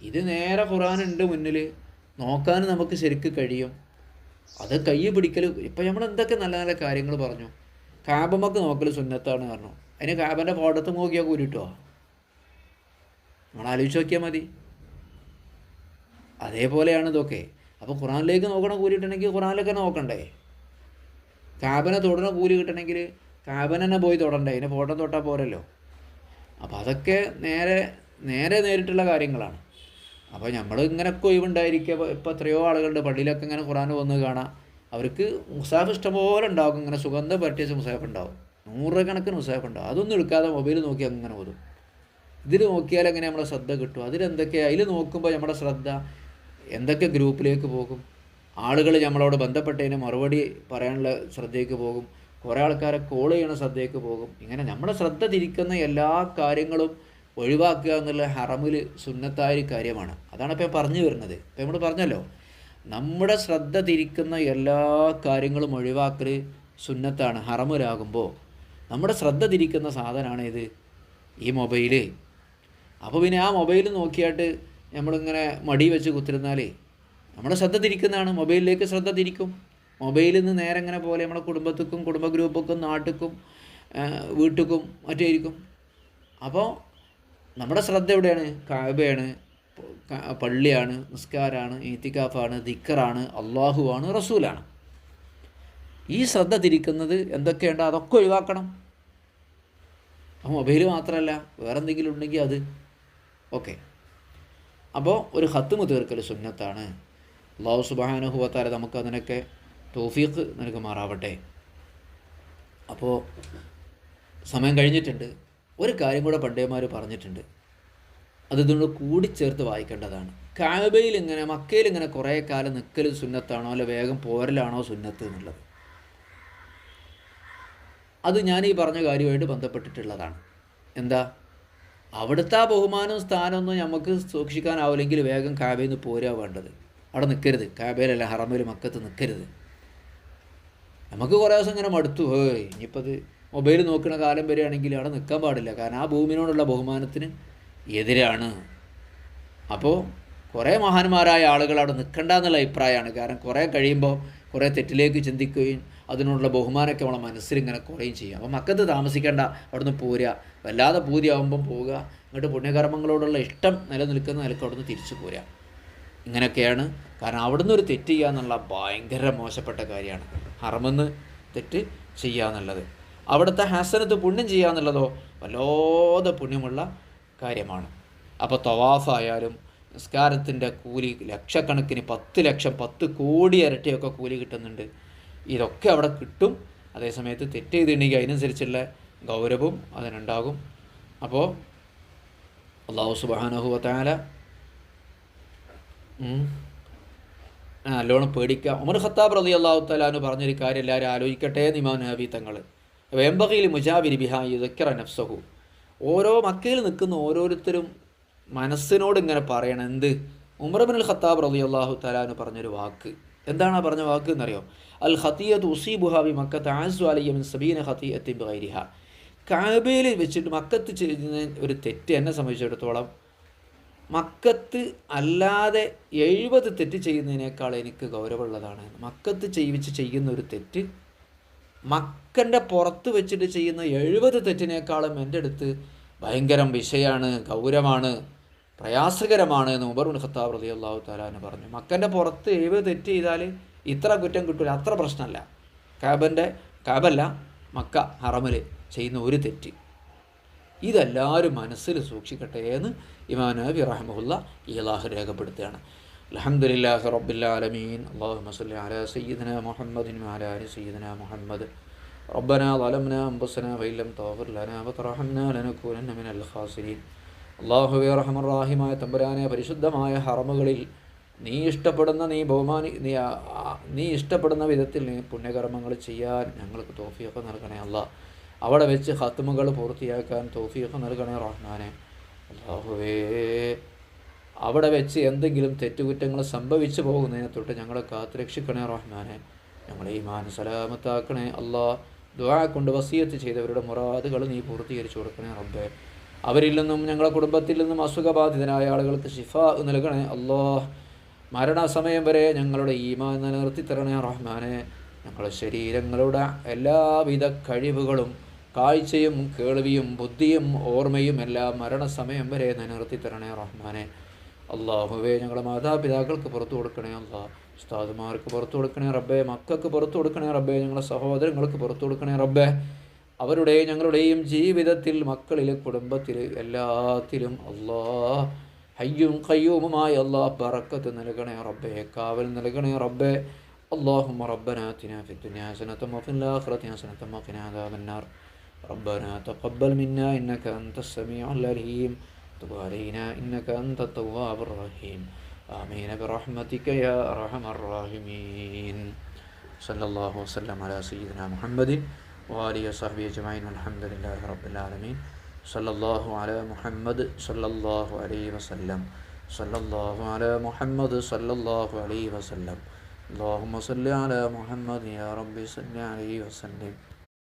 ഇത് നേരെ ഖുറാൻ ഉണ്ട് മുന്നിൽ നോക്കാൻ നമുക്ക് ശരിക്ക് കഴിയും. അത് കൈ പിടിക്കൽ ഇപ്പം നമ്മൾ എന്തൊക്കെ നല്ല നല്ല കാര്യങ്ങൾ പറഞ്ഞു. കാബമ്മക്ക് നോക്കൽ സുന്നത്താണ് പറഞ്ഞു. അതിന് കാബന്റെ ഫോട്ടത്ത് നോക്കിയാൽ കൂരിട്ടോ നമ്മൾ ആലോചിച്ച് നോക്കിയാൽ മതി. അതേപോലെയാണ് ഇതൊക്കെ. അപ്പോൾ ഖുറാനിലേക്ക് നോക്കണ കൂലി കിട്ടണമെങ്കിൽ ഖുറാനിലൊക്കെ നോക്കണ്ടേ? കാബന തൊടണ കൂലി കിട്ടണമെങ്കിൽ കാബൻ തന്നെ പോയി തൊടണ്ടേ? അതിനെ ഫോട്ടോ തൊട്ടാൽ പോരല്ലോ. അപ്പോൾ അതൊക്കെ നേരെ നേരെ നേരിട്ടുള്ള കാര്യങ്ങളാണ്. അപ്പോൾ നമ്മൾ ഇങ്ങനെയൊക്കെ ഒഴിവുണ്ടായിരിക്കുക. ഇപ്പോൾ എത്രയോ ആളുകളുടെ പള്ളിയിലൊക്കെ ഇങ്ങനെ ഖുറാൻ വന്ന് കാണാം. അവർക്ക് മുസാഫ് ഇഷ്ടംപോലെ ഉണ്ടാകും ഇങ്ങനെ സുഗന്ധം പറ്റിയ മുസാഫ് ഉണ്ടാവും. നൂറുകണക്കിന് മുസാഫ് ഉണ്ടാവും. അതൊന്നും എടുക്കാതെ മൊബൈൽ നോക്കി അങ്ങനെ ഓതും. ഇതിൽ നോക്കിയാൽ എങ്ങനെ നമ്മളെ ശ്രദ്ധ കിട്ടും? അതിലെന്തൊക്കെയാണ് അതിൽ നോക്കുമ്പോൾ നമ്മുടെ ശ്രദ്ധ എന്തൊക്കെ ഗ്രൂപ്പിലേക്ക് പോകും? ആളുകൾ നമ്മളോട് ബന്ധപ്പെട്ടതിന് മറുപടി പറയാനുള്ള ശ്രദ്ധയ്ക്ക് പോകും. കുറേ ആൾക്കാരെ കോൾ ചെയ്യണ ശ്രദ്ധയ്ക്ക് പോകും. ഇങ്ങനെ നമ്മുടെ ശ്രദ്ധ തിരിക്കുന്ന എല്ലാ കാര്യങ്ങളും ഒഴിവാക്കുക എന്നുള്ള ഹറമിൽ സുന്നത്തായ ഒരു കാര്യമാണ്. അതാണ് ഇപ്പോൾ പറഞ്ഞു വരുന്നത്. ഇപ്പം നമ്മൾ പറഞ്ഞല്ലോ നമ്മുടെ ശ്രദ്ധ തിരിക്കുന്ന എല്ലാ കാര്യങ്ങളും ഒഴിവാക്കൽ സുന്നത്താണ് ഹറമിലാകുമ്പോൾ. നമ്മുടെ ശ്രദ്ധ തിരിക്കുന്ന സാധനമാണ് ഇത് ഈ മൊബൈൽ. അപ്പോൾ പിന്നെ ആ മൊബൈൽ നോക്കിയായിട്ട് നമ്മളിങ്ങനെ മടി വെച്ച് കുത്തിരുന്നാലേ നമ്മുടെ ശ്രദ്ധ തിരിക്കുന്നതാണ്. മൊബൈലിലേക്ക് ശ്രദ്ധ തിരിക്കും. മൊബൈലിൽ നിന്ന് നേരെ ഇങ്ങനെ പോലെ നമ്മുടെ കുടുംബത്തിക്കും കുടുംബ ഗ്രൂപ്പുക്കും നാട്ടിക്കും വീട്ടുക്കും മറ്റേ ഇരിക്കും അപ്പോൾ നമ്മുടെ ശ്രദ്ധ എവിടെയാണ്? കാബയാണ് പള്ളിയാണ് നിസ്കാരമാണ് ഈത്തിക്കാഫാണ് ദിക്കറാണ് അള്ളാഹുവാണ് റസൂലാണ്. ഈ ശ്രദ്ധ തിരിക്കുന്നത് എന്തൊക്കെയുണ്ടോ? അതൊക്കെ ഒഴിവാക്കണം. ആ മൊബൈൽ മാത്രമല്ല വേറെന്തെങ്കിലും ഉണ്ടെങ്കിൽ അത് ഓക്കെ. അപ്പോൾ ഒരു ഹത്തുമ് തീർക്കൽ സുന്നത്താണ്. അള്ളാഹു സുബാനുഭവത്താലെ നമുക്ക് അതിനൊക്കെ തോഫീക്ക് നൽകുമാറാവട്ടെ. അപ്പോൾ സമയം കഴിഞ്ഞിട്ടുണ്ട്. ഒരു കാര്യം കൂടെ പണ്ടേമാർ പറഞ്ഞിട്ടുണ്ട്. അത് ഇതുകൊണ്ട് കൂടിച്ചേർത്ത് വായിക്കേണ്ടതാണ്. കാബയിൽ ഇങ്ങനെ മക്കയിൽ ഇങ്ങനെ കുറേ കാലം നിൽക്കൽ സുന്നത്താണോ അല്ല വേഗം പോരലാണോ സുന്നത്ത് എന്നുള്ളത്? അത് ഞാൻ ഈ പറഞ്ഞ കാര്യമായിട്ട് ബന്ധപ്പെട്ടിട്ടുള്ളതാണ്. എന്താ? അവിടുത്തെ ആ ബഹുമാനവും സ്ഥാനമൊന്നും നമുക്ക് സൂക്ഷിക്കാനാവില്ലെങ്കിൽ വേഗം കാബയിൽ നിന്ന് പോരാ വേണ്ടത്. അവിടെ നിൽക്കരുത് കാബയിലല്ല ഹറമയിൽ മക്കത്ത് നിൽക്കരുത് നമുക്ക് കുറേ ദിവസം ഇങ്ങനെ മടുത്തു. ഹേയ് ഇനിയിപ്പോൾ അത് മൊബൈൽ നോക്കുന്ന കാലം വരികയാണെങ്കിൽ അവിടെ നിൽക്കാൻ പാടില്ല. കാരണം ആ ഭൂമിനോടുള്ള ബഹുമാനത്തിന് എതിരാണ്. അപ്പോൾ കുറേ മഹാന്മാരായ ആളുകൾ അവിടെ നിൽക്കണ്ട എന്നുള്ള അഭിപ്രായമാണ്. കാരണം കുറേ കഴിയുമ്പോൾ കുറേ തെറ്റിലേക്ക് ചിന്തിക്കുകയും അതിനോടുള്ള ബഹുമാനമൊക്കെ നമ്മളെ മനസ്സിൽ ഇങ്ങനെ കുറയും ചെയ്യും. അപ്പോൾ മക്കത്ത് താമസിക്കേണ്ട അവിടുന്ന് പോരുക വല്ലാതെ പൂതിയാവുമ്പം പോവുക എന്നിട്ട് പുണ്യകർമ്മങ്ങളോടുള്ള ഇഷ്ടം നിലനിൽക്കുന്ന നിലയ്ക്ക് അവിടുന്ന് തിരിച്ചു പോരുക. ഇങ്ങനെയൊക്കെയാണ്. കാരണം അവിടുന്ന് ഒരു തെറ്റ് ചെയ്യുക എന്നുള്ള ഭയങ്കര മോശപ്പെട്ട കാര്യമാണ്. ഹറമെന്ന് തെറ്റ് ചെയ്യുക എന്നുള്ളത്. അവിടുത്തെ ഹസനത്ത് പുണ്യം ചെയ്യുക എന്നുള്ളതോ വല്ലാതെ പുണ്യമുള്ള കാര്യമാണ്. അപ്പോൾ തവാഫായാലും നിസ്കാരത്തിന്റെ കൂലി ലക്ഷക്കണക്കിന് പത്ത് ലക്ഷം പത്ത് കോടി ഇരട്ടിയൊക്കെ കൂലി കിട്ടുന്നുണ്ട്. ഇതൊക്കെ അവിടെ കിട്ടും. അതേസമയത്ത് തെറ്റ് ചെയ്തിട്ടുണ്ടെങ്കിൽ അതിനനുസരിച്ചുള്ള ഗൗരവവും അതിനുണ്ടാകും. അപ്പോൾ അള്ളാഹു സുബാനഹുവത്താല നല്ലോണം പേടിക്കുക. ഉമർ ഖത്താബ് റലി അള്ളാഹു തലാന്ന് പറഞ്ഞൊരു കാര്യം എല്ലാവരും ആലോചിക്കട്ടെ നിമാൻ നബി തങ്ങൾ വേമ്പകയിൽ മുജാബിരി ബിഹായി ഇതൊക്കെ നഫ്സഹു. ഓരോ മക്കയിൽ നിൽക്കുന്ന ഓരോരുത്തരും മനസ്സിനോട് ഇങ്ങനെ പറയണം എന്ത്? ഉമർബിൻ ഖത്താബ് റലി അള്ളാഹു തലാന്ന് പറഞ്ഞൊരു വാക്ക്. എന്താണ് ആ പറഞ്ഞ വാക്ക് എന്നറിയോ? അൽ ഹത്തിയത് ഉസീബുഹാബി മക്കത്ത് ആസു അലിയമിൻ സബീന ഖത്തിയത്തിൻ ബൈരിഹ കാബയിൽ വെച്ചിട്ട് മക്കത്ത് ചെയ്യുന്ന ഒരു തെറ്റ് എന്നെ സംബന്ധിച്ചിടത്തോളം മക്കത്ത് അല്ലാതെ എഴുപത് തെറ്റ് ചെയ്യുന്നതിനേക്കാൾ എനിക്ക് ഗൗരവമുള്ളതാണ്. മക്കത്ത് ചെയ്യിച്ച് ചെയ്യുന്ന ഒരു തെറ്റ് മക്കന്റെ പുറത്ത് വെച്ചിട്ട് ചെയ്യുന്ന എഴുപത് തെറ്റിനേക്കാളും എന്റെ അടുത്ത് ഭയങ്കരം വിഷയമാണ് ഗൗരവമാണ്. പ്രയാസകരമാണ് എന്ന് ഉമർ ഖത്താബ് റതി അള്ളാഹു താലാന്ന് പറഞ്ഞു മക്കൻ്റെ പുറത്ത് എഴുപത് തെറ്റ് ചെയ്താൽ ഇത്ര കുറ്റം കിട്ടില്ല അത്ര പ്രശ്നമല്ല കാബൻ്റെ കാബല്ല മക്ക ഹറമിൽ ചെയ്യുന്ന ഒരു തെറ്റ് ഇതെല്ലാവരും മനസ്സിൽ സൂക്ഷിക്കട്ടെ എന്ന് ഇമാം നബി റഹമുല്ല ഇലാഹ് രേഖപ്പെടുത്തുകയാണ് അലഹമുല്ലാഹി റബ്ബില്ലാലമീൻ അള്ളാഹു മസ്ലി അല സയ്യിദന മുഹമ്മദിൻ അല അലി സയ്യിദന മുഹമ്മദ് ربنا ظلمنا أنفسنا وإن لم تغفر لنا وترحمنا لنكونن من الخاسرين അള്ളാഹുവെ റഹമറാഹിമായ തമ്പുരാനെ പരിശുദ്ധമായ ഹറമുകളിൽ നീ ഇഷ്ടപ്പെടുന്ന നീ ബഹുമാനി നീ നീ ഇഷ്ടപ്പെടുന്ന വിധത്തിൽ നീ പുണ്യകർമ്മങ്ങൾ ചെയ്യാൻ ഞങ്ങൾക്ക് തോഫിയൊക്കെ നൽകണേ അല്ല. അവിടെ വെച്ച് ഹത്തുമുകൾ പൂർത്തിയാക്കാൻ തോഫിയൊക്കെ നൽകണേ റഹ്മാനെ. അള്ളാഹുവേ അവിടെ വെച്ച് എന്തെങ്കിലും തെറ്റുകുറ്റങ്ങൾ സംഭവിച്ചു പോകുന്നതിനെ തൊട്ട് ഞങ്ങളെ കാത്തുരക്ഷിക്കണേ റഹ്മാനെ. ഞങ്ങളെ ഈ മാനസലാമത്താക്കണേ സലാമത്താക്കണേ അല്ലാ. ദുആ കൊണ്ട് വസീയത്ത് ചെയ്തവരുടെ മുറാദുകൾ നീ പൂർത്തീകരിച്ചു കൊടുക്കണേ റബ്ബേ. അവരിൽ നിന്നും ഞങ്ങളുടെ കുടുംബത്തിൽ നിന്നും അസുഖബാധിതനായ ആളുകൾക്ക് ഷിഫ നൽകണേ. അല്ലാ മരണസമയം വരെ ഞങ്ങളുടെ ഈമാൻ നിലനിർത്തി തരണേ റഹ്മാനെ. ഞങ്ങളുടെ ശരീരങ്ങളുടെ എല്ലാവിധ കഴിവുകളും കാഴ്ചയും കേൾവിയും ബുദ്ധിയും ഓർമ്മയും എല്ലാം മരണസമയം വരെ നിലനിർത്തി തരണേ റഹ്മാനെ. അള്ളാഹുവേ ഞങ്ങളുടെ മാതാപിതാക്കൾക്ക് പുറത്തു കൊടുക്കണേ അള്ളാഹ് ഉസ്താദുമാർക്ക് പുറത്തു കൊടുക്കണേ റബ്ബേ. മക്കൾക്ക് പുറത്തു കൊടുക്കണേ റബ്ബേ. ഞങ്ങളുടെ സഹോദരങ്ങൾക്ക് പുറത്തു കൊടുക്കണേ റബ്ബേ. അവരുടെയും ഞങ്ങളുടെയും ജീവിതത്തിൽ മക്കളിൽ കുടുംബത്തിൽ എല്ലാത്തിലും അള്ളാഹ് ഹയ്യും കയ്യൂമുമായി അള്ളാഹ് ബറക്കത്ത് നൽകണേ റബ്ബേ കാവൽ നൽകണേ റബ്ബേ اللهم ربنا آتنا في الدنيا حسنة وفي الآخرة حسنة وقنا عذاب النار ربنا تقبل منا إنك أنت السميع العليم تب علينا إنك أنت التواب الرحيم آمين برحمتك يا أرحم الراحمين صلى الله وسلم على سيدنا محمد وآله وصحبه أجمعين والحمد لله رب العالمين صلى الله على محمد صلى الله عليه وسلم صلى الله على محمد صلى الله عليه وسلم اللهم صل على محمد يا رب صل عليه وسلم